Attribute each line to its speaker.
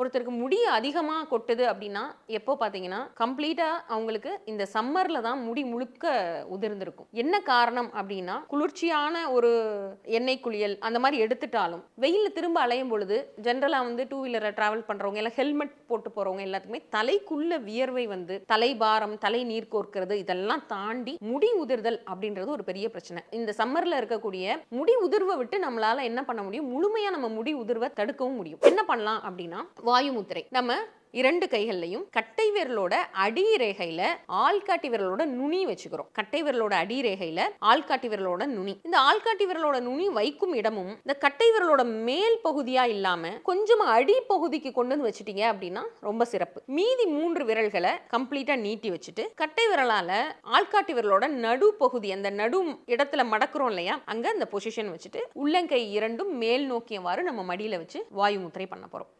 Speaker 1: ஒருத்தருக்கு முடி அதிகமாக கொட்டுது அப்படின்னா எப்போ பார்த்தீங்கன்னா கம்ப்ளீட்டாக அவங்களுக்கு இந்த சம்மரில் தான் முடி முழுக்க உதிர்ந்திருக்கும். என்ன காரணம் அப்படின்னா குளிர்ச்சியான ஒரு எண்ணெய் குளியல் அந்த மாதிரி எடுத்துட்டாலும் வெயிலில் திரும்ப அலையும் பொழுது ஜென்ரலாக வந்து டூ வீலரை ட்ராவல் பண்ணுறவங்க எல்லாம் ஹெல்மெட் போட்டு போகிறவங்க எல்லாத்துக்குமே தலைக்குள்ள வியர்வை வந்து தலை பாரம் தலை நீர் கோர்க்கிறது இதெல்லாம் தாண்டி முடி உதிர்தல் அப்படின்றது ஒரு பெரிய பிரச்சனை. இந்த சம்மரில் இருக்கக்கூடிய முடி உதிர்வை விட்டு நம்மளால் என்ன பண்ண முடியும்? முழுமையாக நம்ம முடி உதிர்வை தடுக்கவும் முடியும். என்ன பண்ணலாம் அப்படின்னா வாயு முத்திரை நம்ம இரண்டு கைகள்லையும் கட்டை விரலோட அடி ரேகையில ஆள்காட்டி விரலோட நுனி வச்சுக்கிறோம். கட்டை விரலோட அடி ரேகையில ஆள்காட்டி விரலோட நுனி. இந்த ஆள்காட்டி விரலோட நுனி வைக்கும் இடமும் இந்த கட்டை விரலோட மேல் பகுதியா இல்லாம கொஞ்சம் அடி பகுதிக்கு கொண்டு வந்து வச்சுட்டீங்க அப்படின்னா ரொம்ப சிறப்பு. மீதி மூன்று விரல்களை கம்ப்ளீட்டா நீட்டி வச்சுட்டு கட்டை விரலால ஆள்காட்டி விரலோட நடு பகுதி அந்த நடு இடத்துல மடக்குறோம் இல்லையா? அங்க அந்த பொசிஷன் வச்சுட்டு உள்ளங்கை இரண்டும் மேல் நோக்கியவாறு நம்ம மடியில வச்சு வாயு முத்திரை பண்ண போறோம்.